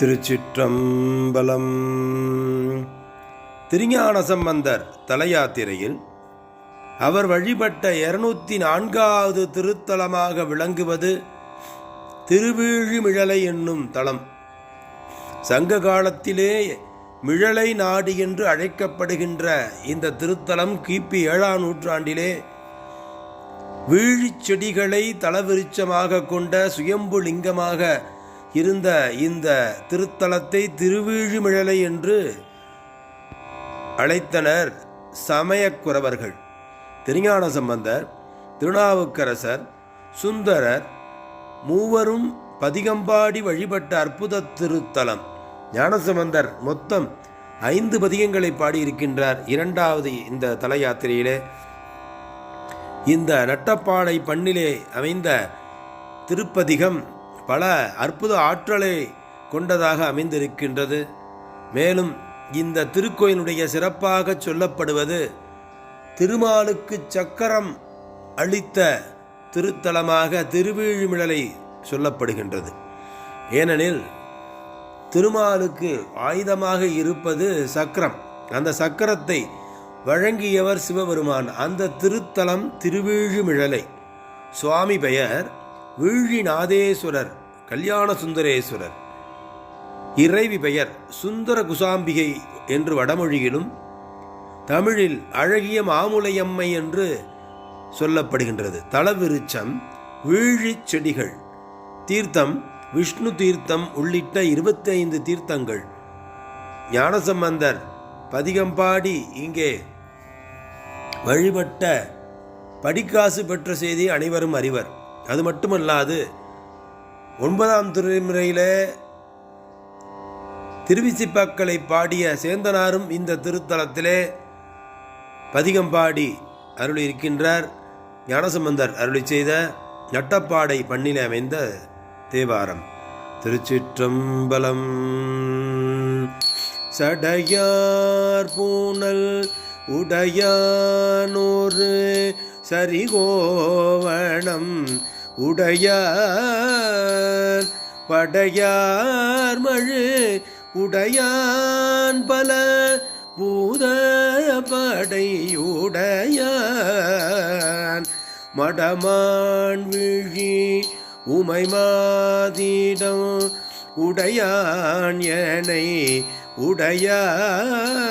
திருச்சிற்றம்பலம். திருஞான சம்பந்தர் தலையாத்திரையில் அவர் வழிபட்ட இருநூத்தி நான்காவது திருத்தலமாக விளங்குவது திருவீழிமிழலை என்னும் தலம். சங்க காலத்திலே மிழலை நாடு என்று அழைக்கப்படுகின்ற இந்த திருத்தலம் கிபி ஏழாம் நூற்றாண்டிலே வீழிச் செடிகளை தலவிருச்சமாக கொண்ட சுயம்பு லிங்கமாக இருந்த இந்த திருத்தலத்தை திருவீழிமிழலை என்று அழைத்தனர் சமயக்குறவர்கள். திருஞான சம்பந்தர் திருநாவுக்கரசர் சுந்தரர் மூவரும் பதிகம்பாடி வழிபட்ட அற்புத திருத்தலம். ஞானசம்பந்தர் மொத்தம் ஐந்து பதிகங்களை பாடியிருக்கின்றார் இரண்டாவது இந்த தல யாத்திரையிலே இந்த நட்டப்பாடை பண்ணிலே அமைந்த திருப்பதிகம் பல அற்புத ஆற்றலை கொண்டதாக அமைந்திருக்கின்றது. மேலும் இந்த திருக்கோயிலுடைய சிறப்பாக சொல்லப்படுவது திருமாலுக்கு சக்கரம் அளித்த திருத்தலமாக திருவீழிமிழலை சொல்லப்படுகின்றது. ஏனெனில் திருமாலுக்கு ஆயுதமாக இருப்பது சக்கரம். அந்த சக்கரத்தை வழங்கியவர் சிவபெருமான். அந்த திருத்தலம் திருவீழிமிழலை. சுவாமி பெயர் வீழிநாதேஸ்வரர் கல்யாண சுந்தரேஸ்வரர். இறைவி பெயர் சுந்தர குசாம்பிகை என்று வடமொழியிலும் தமிழில் அழகிய மாமுலையம்மை என்று சொல்லப்படுகின்றது. தளவிருச்சம் வீழிச் செடிகள். தீர்த்தம் விஷ்ணு தீர்த்தம் உள்ளிட்ட இருபத்தைந்து தீர்த்தங்கள். ஞானசம்பந்தர் பதிகம்பாடி இங்கே வழிபட்ட படிக்காசு பெற்ற செய்தி அனைவரும் அறிவர். அது மட்டுமல்லாது ஒன்பதாம் திருமுறையிலே திருவிசிப்பாக்களை பாடிய சேந்தனாரும் இந்த திருத்தலத்திலே பதிகம் பாடி அருளி இருக்கின்றார் ஞானசம்பந்தர் அருளி செய்த நட்டப்பாடை பண்ணிலே அமைந்த தேவாரம். திருச்சிற்றம்பலம் சடையார் பூனல் உடையானோரு சரிகோவணம் உடையார் படையார் மழு உடையான் பல பூத படையுடையான் மடமான் விழி உமை மாதிடம் உடையான் எனை உடையான்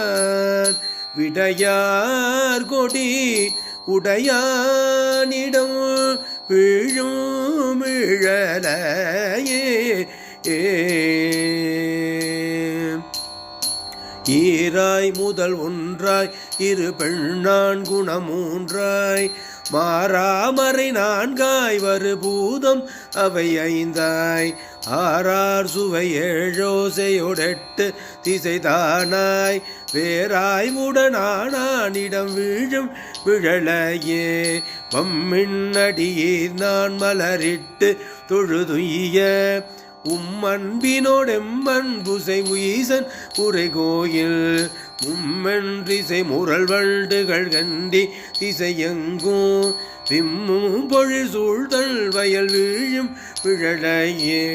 விடையார் கொடி உடையானிடம் விழும் இழலையே ஈராய் முதல் ஒன்றாய் இரு பெண்ணான் குணமூன்றாய். மாறாமறை நான்காய் வரு பூதம் அவை ஐந்தாய். ஆறார் சுவை ஏழோசையொடெட்டு திசை தானாய் வேறாய் உடனானிடம் வீழும் விழலையே. வம்மின்னடியீர் நான் மலரிட்டு தொழுதுய உம்மன்பினோடெம்மன் புசை உயிசன் உரை கோயில் மும்மென்றிசை முரல் வண்டுகள் கண்டி திசையெங்கும் விம்மும் பொழில் சூழ்தல் வயல் வீழும் விழலையே.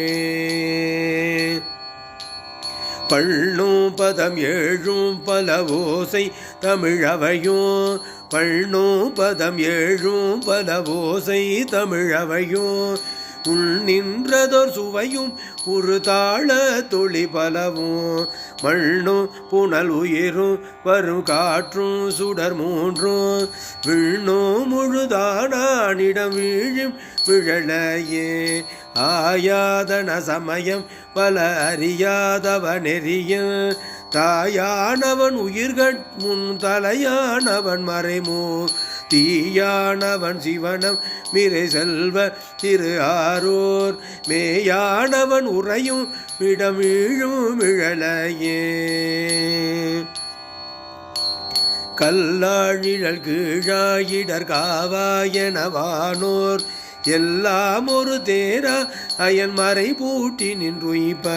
பள்ளும் பதம் ஏழும் பல ஓசை தமிழவையும் பள்ளும் பதம் ஏழும் பல ஓசை தமிழவையும் துள் நின்றதோர் சுவையும் ஒரு தாள தொழி பலவும். மண்ணும் புனல் உயிரும் வரும் காற்றும் சுடர் மூன்றும். விண்ணும் முழுதானிடம் வீழும் விழலையே. ஆயாதன சமயம் பல அறியாதவனெறிய தாயானவன் உயிர்கள் முன் தலையானவன் மறைமோ. தீயானவன் சிவனம் மிரை செல்வ திரு ஆரூர். மேயானவன் உறையும் விடமிழும் இழலையே கல்லாழிழல் கீழாயிடர் காவாயனவானோர் எல்லாம் ஒரு தேரா அயன் மறை பூட்டி நின்றுயிப்ப.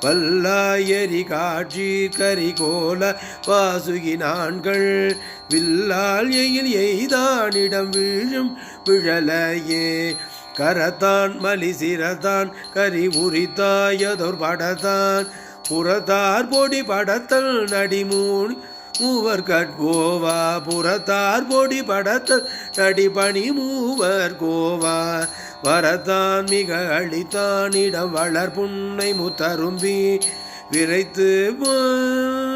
வல்லாயரி காட்சி கரிகோல வாசுகி நான்கள். வில்லால் எயில் எய்தானிடம் வீழும் விழலையே. கரத்தான் மலிசிரத்தான் கரி உரித்தாயதொர் படத்தான். புறத்தார் பொடி படத்தல் நடிமூணி மூவர் கட்கோவா புறத்தார் பொடி படத்தல் நடிபணி மூவர் கோவா. வரத்தான் மிக அழித்தானிடம் வளர் புன்னை முத்தரும்பி விரைத்து போ-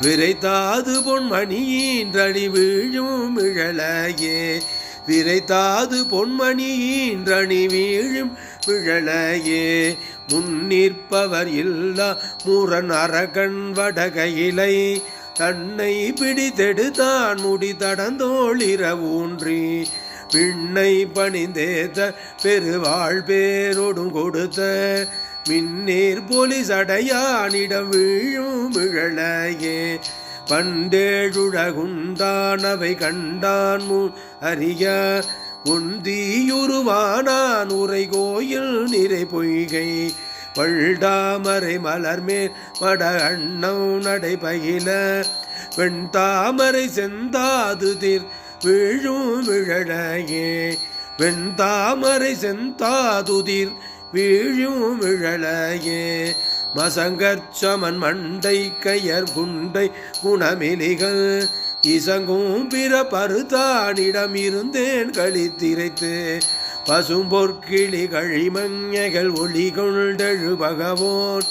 விரைத்தாது பொன்மணியின்றடி வீழும் இழலையே விரைத்தாது பொன்மணியின் ரணி வீழும் விழலையே. முன்னிற்பவர் இல்லா முரண் அரகன் வடகையிலை. தன்னை பிடித்தெடுத்தான் முடி ஊன்றி. விண்ணை பணிந்தேத்த பெருவாழ் பேரோடும் கொடுத்த. மின்னீர் போலீஸ் அடையானிடம் வீழும் விழலையே. பண்டேழுழகுந்தானவை கண்டான் முன் அறிய. உந்தியுருவானான் உரை கோயில் நிறை பொய்கை. பள்டாமரை மலர்மேல் மட அண்ணம் நடை பயில. வெண் தாமரை செந்தாது திர் வீழும் விழலையே. வெண் தாமரை செந்தாதுதிர் வீழும் விழலையே. மசங்கற்சமன் மண்டை கையர் குண்டை குணமிலிகள். இசங்கும் பிற பருத்தானிடம் இருந்தேன் கழித்திரைத்து பசும்பொற்கிளி கழிமங்கைகள் ஒளி கொண்டழு பகவோன்.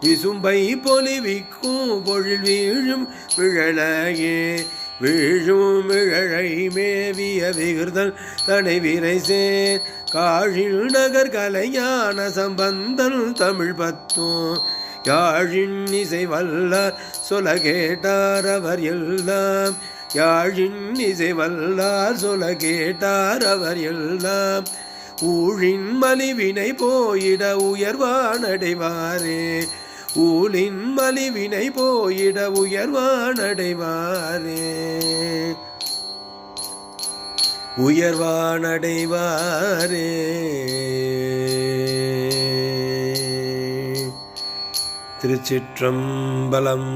விசும்பை பொலிவிக்கும் பொழில் வீழும் விழலையே. வீழும் விழழை மேவிய விகிர்தல் தனை விரைசேன் காழில் நகர் கலையான சம்பந்தன் தமிழ் பத்தும் யாழின் இசை வல்லார் சொல கேட்டார் அவர் எல்லாம். யாழின் இசை வல்லார் சொல கேட்டார் அவர் எல்லாம். ஊழின் மலிவினை போயிட உயர்வானடைவாரே. ஊழின் மலிவினை போயிட உயர்வானடைவாரே. உயர்வானடைவாரே. திருச்சிற்றம்பலம்.